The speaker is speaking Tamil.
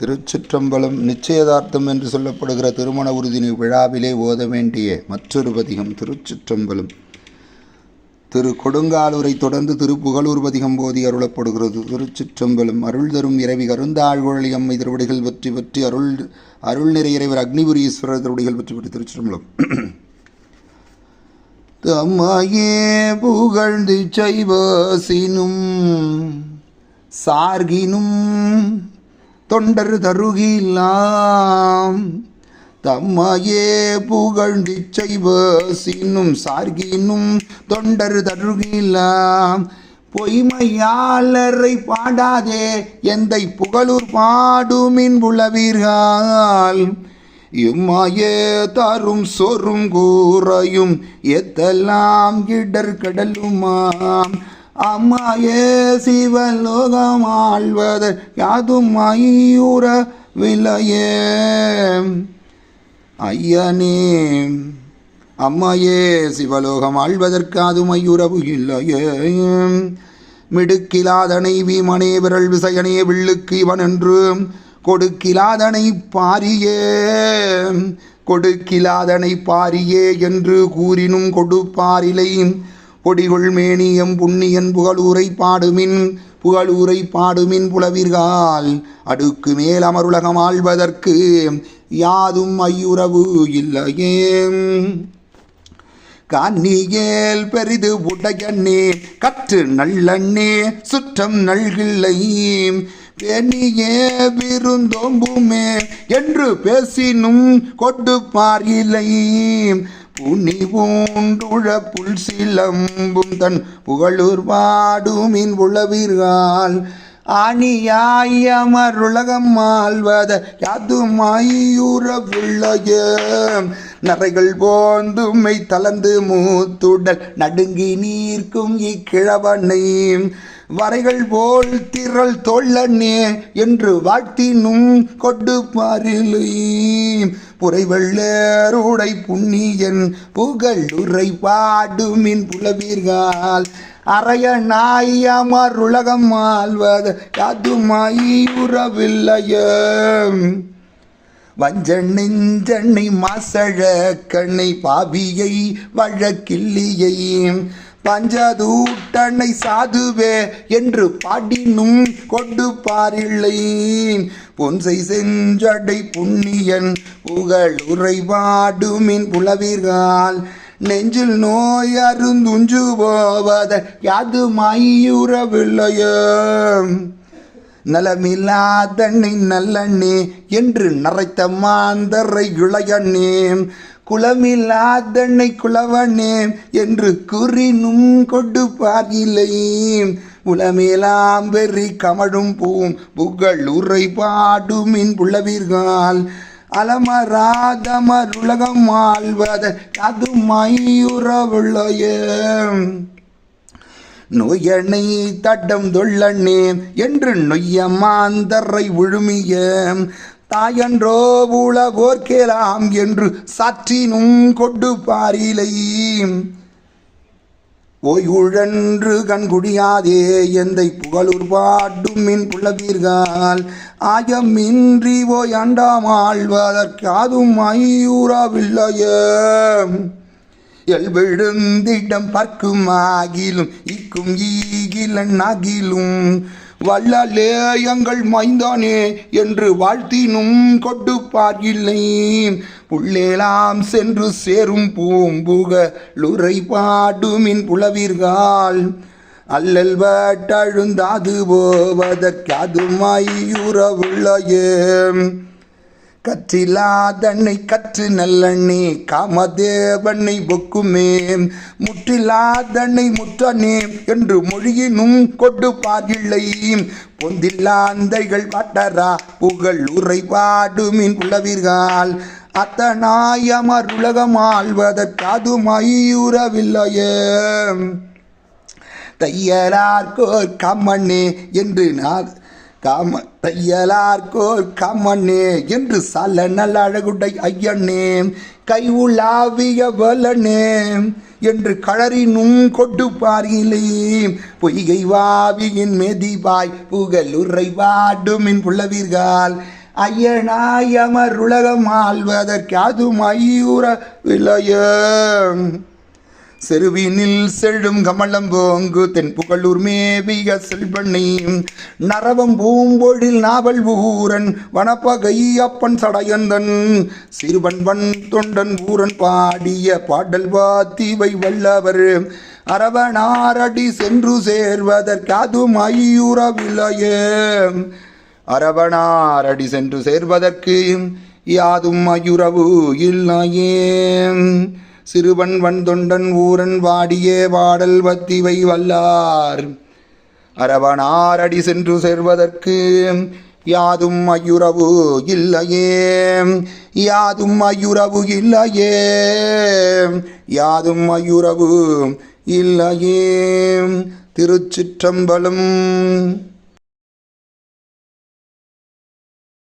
திருச்சிற்றம்பலம் நிச்சயதார்த்தம் என்று சொல்லப்படுகிற திருமண உறுதினி விழாவிலே ஓத வேண்டிய மற்றொரு பதிகம் திருச்சிற்றம்பலம். திரு கொடுங்காலூரை தொடர்ந்து திருப்புகழூர் பதிகம் போதி அருளப்படுகிறது. திருச்சிற்றம்பலம் அருள் தரும் இறைவி கருந்தாழ்வழி அம்மை திருவடிகள் பற்றி பற்றி அருள் அருள் நிறை இறைவர் அக்னிபுரீஸ்வரர் திருவடிகள் பற்றி பற்றி திருச்சிற்றம்பலம். தம்மையே புகழ்ந்து செய்வசினும் சார்கினும் தொண்டர் தருகிலாம். தம்மையே புகழ்ந்து செய்வசினும் சார்கினும் தொண்டர் தருகிலாம். பொய்மையாளரை பாடாதே எந்தை புகழூர் பாடுமின் புலவீர்கள். இம்மாயே தரும் சொரும் கூறையும் எத்தெல்லாம் இடர் கடலுமாம். அம்மாயே சிவலோகம் ஆழ்வதர் யாதும் ஐயூர விலையே ஐயனே அம்மாயே சிவலோகம் ஆழ்வதற்கு அது மயூரவு இல்லையே மிடுக்கிலாதனை வீமனே விரல் விசையனே வில்லுக்கு இவன் என்று கொடுக்கிலாதனை பாரியே. கொடுக்கிலாதனை பாரியே என்று கூறினும் கொடுப்பாரிலை பொடிகொள் மேனியம் புண்ணியன் புகழூரை பாடுமின் புகழூரை பாடுமின் புலவிர்கால். அடுக்கு மேல் அமருலகம் ஆழ்வதற்கு யாதும் ஐயுறவு இல்லையே. கண்ணியேல் பெரிது உடையண்ணே கற்று நல்லண்ணே சுற்றம் நல்கில்லை. பெண்ணியே விருந்தோம்புமே என்று பேசினும் கொடுப்பார் இல்லை. புனி பூண்டுழ புல் சிலம்பும் தன் புகழூர் பாடுமின் உளவீர்கள் ஆணியாயமருலகம் ஆழ்வத யாதுமாயூரவுள்ளய நரைகள் போந்துமை தளர்ந்து மூத்துடல் நடுங்கி நீர்க்கும் இக்கிழவனை வரைகள் போல் திரள் தொல்லண்ணே என்று வாழ்த்தினும் கொண்டு பாரிலை புரைவெள்ளருடை புண்ணியன் புகழ் உரை பாடுமின் புலவீர்கள். அறைய நாயமர் உலகம் ஆழ்வது யாதுமாயுறவில்லைய வஞ்ச நெஞ்சண்ணை மாசழ கண்ணை பாவியை வழக்கில்லியை. பஞ்சதூட்டனை சாதுவே என்று பாடினும் கொண்டு பாரில்லை பொன்சை செஞ்சடை புண்ணியன் புகழ் உரைபாடுமின் புலவீர்கள் நெஞ்சில் நோய் அருந்துஞ்சு போவத யாது மயூரவில்லையோ நலமில்லாதண்ணை நல்லண்ணே என்று நரைத்த மாந்தரை இளையண்ணே. குளமில்லாதண்ணை குளவண்ணே என்று கூறினும் கொண்டு பாரிலை உளமேலாம் வெறி கமழும் பூம் புகழ் உரை பாடுமின் புலவீர்கள் அலமராதமருலகம் ஆழ்வத அது மையுறவுள்ளையே நொய்யனை தட்டம் தொள்ளண்ணே என்று நொய்ய மாந்தரை விழுமிய தாயன்றோ உலகோர்க்கேலாம் என்று சாற்றினும் கொண்டு பாரிலை. ஓய்வுழன்று கண்குடியாதே எந்தை புகழூர் பாட்டும் மின் புலவீர்கள். ஆயமின்றி ஓய் அண்டாமாழ்வதற்காதும் ஐயூறாவில்லையே. எல்விழுந்திடம் பார்க்கும் ஆகிலும் இக்கும் ஈகிலன் ஆகிலும் வல்லலே எங்கள் மைந்தானே என்று வாழ்த்தினும் கொடுப்பார் இல்லை. புள்ளேலாம் சென்று சேரும் பூம்புக லுரை பாடுமின் புலவீர்கள். அல்லல் வட்டழுந்தாது போவதற்காது மையுறவுள்ளையே கற்றிலாதன்னை கற்று நல்லண்ணே காமதேவனை ஒக்குமே முற்றிலாதன்னை முற்றனே என்று மொழியினும் கொண்டு பாரில்லை பொந்தில்லாந்தைகள் பட்டரா புகழ் உரை பாடுமின் அத்தனாயமர் உலகம் ஆழ்வதற்காது மையுறவில்லையே தையலார்கோர் கம்மண்ணே என்று நான் காம தையலார்கோர் கம்மண்ணே என்று சல நல்ல அழகுடை ஐயண்ணே கை உலாவிய வலனே என்று களறினும் கொட்டு பாரிலே. பொய்கை வாவியின் மெதிவாய் புகழுரை வாடுமின் புலவீர்கள். ஐயனாயமருலகம் ஆழ்வதற்காது மயூர விளைய செருவினில் செழும் கமலம் போங்கு தென்புகழூர் மேவிய செல்வண்ணி. நரவம் பூம்பொழில் நாவல் ஊரன் வனப்பகை அப்பன் சடையந்தன். சிறுவன்வன் தொண்டன் ஊரன் பாடிய பாடல் வாத்திவை வல்லவர். அரவணாரடி சென்று சேர்வதற்காதும் ஐயுறவில்லையே அரவணாரடி சென்று சேர்வதற்கு யாதும் மயுரவு இல்லையே. சிறுவன் வன் தொண்டன் ஊரன் வாடியே பாடல் வத்திவை வல்லார். அரவணாரடி சென்று சேர்வதற்கு யாதும் ஐயுறவு இல்லையே. யாதும் ஐயுறவு இல்லையே. யாதும் ஐயுறவு இல்லையே. திருச்சிற்றம்பலம்